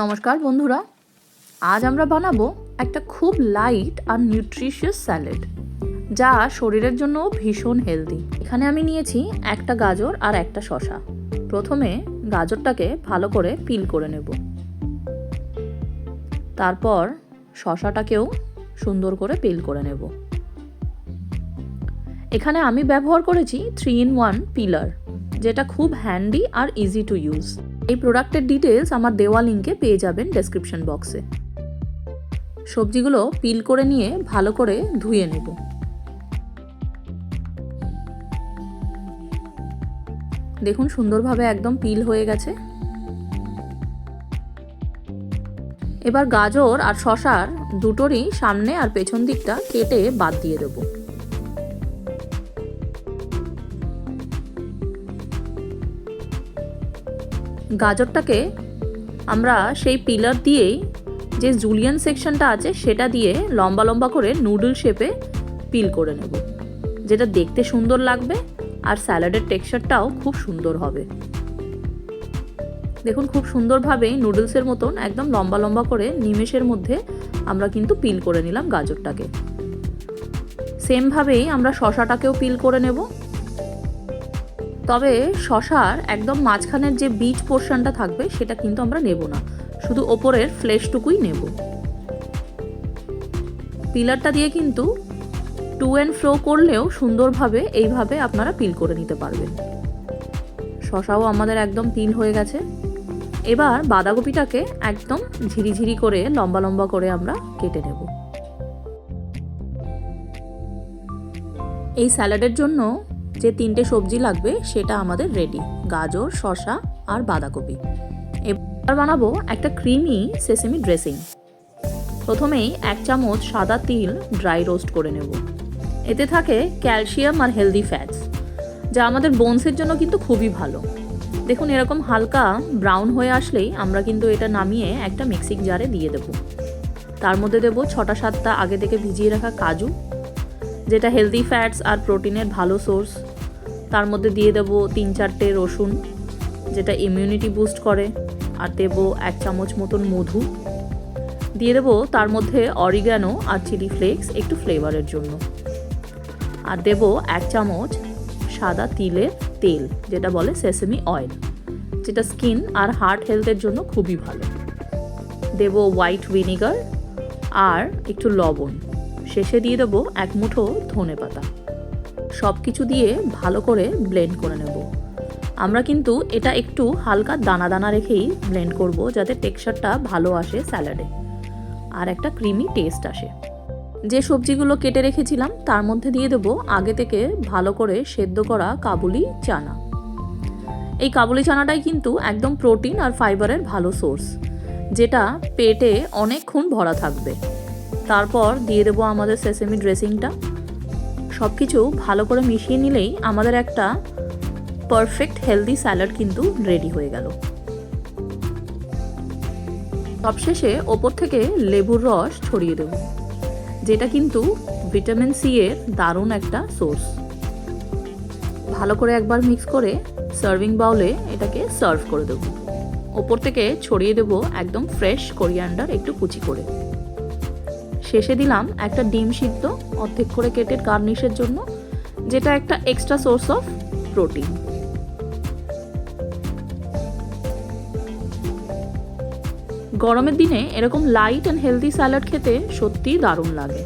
নমস্কার বন্ধুরা। আজ আমরা বানাবো একটা খুব লাইট আর নিউট্রিশিয়াস স্যালাড যা শরীরের জন্য ভীষণ হেলদি এখানে আমি নিয়েছি একটা গাজর আর একটা শশা প্রথমে গাজরটাকে ভালো করে পিল করে নেব। তারপর শশাটাকেও সুন্দর করে পিল করে নেব। এখানে আমি ব্যবহার করেছি থ্রি ইন ওয়ান পিলার যেটা খুব হ্যান্ডি আর ইজি টু ইউজ এই প্রোডাক্টের ডিটেলস আমার দেওয়া লিঙ্কে পেয়ে যাবেন ডেসক্রিপশন বক্সে সবজিগুলো পিল করে নিয়ে ভালো করে ধুয়ে নেব। দেখুন সুন্দরভাবে একদম পিল হয়ে গেছে। এবার গাজর আর শশার দুটোরই সামনে আর পেছন দিকটা কেটে বাদ দিয়ে দেবো। গাজরটাকে আমরা সেই পিলার দিয়েই যে জুলিয়ান সেকশনটা আছে সেটা দিয়ে লম্বা লম্বা করে নুডল শেপে পিল করে নেব। যেটা দেখতে সুন্দর লাগবে আর স্যালাডের টেক্সচারটাও খুব সুন্দর হবে। দেখুন, খুব সুন্দরভাবেই নুডলসের মতন একদম লম্বা লম্বা করে নিমেষের মধ্যে আমরা কিন্তু পিল করে নিলাম গাজরটাকে। সেমভাবেই আমরা শশাটাকেও পিল করে নেব। তবে শশার একদম মাঝখানের যে বীজ পোর্শনটা থাকবে, সেটা কিন্তু আমরা নেব না। শুধু ওপরের ফ্লেশটুকুই নেব। পিলারটা দিয়ে কিন্তু টু অ্যান্ড ফ্লো করলেও সুন্দরভাবে এইভাবে আপনারা পিল করে নিতে পারবেন। শশাও আমাদের একদম পিল হয়ে গেছে। এবার বাঁধাকপিটাকে একদম ঝিরিঝিরি করে, লম্বা লম্বা করে আমরা কেটে নেব। এই স্যালাডের জন্য যে তিনটে সবজি লাগবে, সেটা আমাদের রেডি গাজর শশা আর বাঁধাকপি। এবার বানাবো একটা ক্রিমি সেসেমি ড্রেসিং প্রথমেই এক চামচ সাদা তিল ড্রাই রোস্ট করে নেব। এতে থাকে ক্যালসিয়াম আর হেলদি ফ্যাটস যা আমাদের বোনসের জন্য কিন্তু খুবই ভালো। দেখুন, এরকম হালকা ব্রাউন হয়ে আসলেই আমরা কিন্তু এটা নামিয়ে একটা মিক্সিং জারে দিয়ে দেবো। তার মধ্যে দেবো ছটা সাতটা আগে থেকে ভিজিয়ে রাখা কাজু যেটা হেলদি ফ্যাটস আর প্রোটিনের ভালো সোর্স তার মধ্যে দিয়ে দেব তিন চারটে রসুন, যেটা ইমিউনিটি বুস্ট করে, আর দেবো এক চামচ মতন মধু। দিয়ে দেবো তার মধ্যে অরিগ্যানো আর চিলি ফ্লেক্স একটু ফ্লেভারের জন্য। আর দেব এক চামচ সাদা তিলের তেল, যেটা বলে সেসেমি অয়েল যেটা স্কিন আর হার্ট হেলথের জন্য খুবই ভালো। দেব হোয়াইট ভিনিগার আর একটু লবণ। শেষে দিয়ে দেবো এক মুঠো ধনে পাতা। সব কিছু দিয়ে ভালো করে ব্লেন্ড করে নেব। আমরা কিন্তু এটা একটু হালকা দানা দানা রেখেই ব্লেন্ড করব যাতে টেক্সচারটা ভালো আসে স্যালাডে আর একটা ক্রিমি টেস্ট আসে। যে সবজিগুলো কেটে রেখেছিলাম, তার মধ্যে দিয়ে দেবো আগে থেকে ভালো করে সেদ্ধ করা কাবুলি চানা। এই কাবুলি চানাটাই কিন্তু একদম প্রোটিন আর ফাইবারের ভালো সোর্স যেটা পেটে অনেকক্ষণ ভরা থাকবে। তারপর দিয়ে দেবো আমাদের সেসেমি ড্রেসিংটা সব কিছু ভালো করে মিশিয়ে নিলেই আমাদের একটা পারফেক্ট হেলদি স্যালাড কিন্তু রেডি হয়ে গেল। সবশেষে ওপর থেকে লেবুর রস ছড়িয়ে দেব, যেটা কিন্তু ভিটামিন সি এর দারুণ একটা সোর্স ভালো করে একবার মিক্স করে সার্ভিং বাউলে এটাকে সার্ভ করে দেব। ওপর থেকে ছড়িয়ে দেব একদম ফ্রেশ কোরিয়ান্ডার একটু কুচি করে। শেষে দিলাম একটা ডিম সিদ্ধ, অর্ধেক করে কেটে গার্নিশের জন্য, যেটা একটা এক্সট্রা সোর্স অফ প্রোটিন গরমের দিনে এরকম লাইট অ্যান্ড হেলদি স্যালাড খেতে সত্যিই দারুণ লাগে।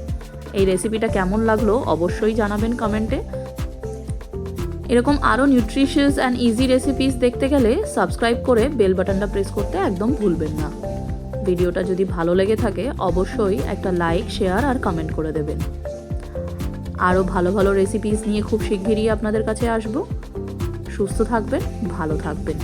এই রেসিপিটা কেমন লাগল অবশ্যই জানাবেন কমেন্টে এরকম আরও নিউট্রিশিয়াস অ্যান্ড ইজি রেসিপিস দেখতে গেলে সাবস্ক্রাইব করে বেল বাটনটা প্রেস করতে একদম ভুলবেন না। ভিডিওটা যদি ভালো লেগে থাকে, অবশ্যই একটা লাইক, শেয়ার আর কমেন্ট করে দেবেন। আরও ভালো ভালো রেসিপিস নিয়ে খুব শিগগিরই আপনাদের কাছে আসব। সুস্থ থাকবেন, ভালো থাকবেন।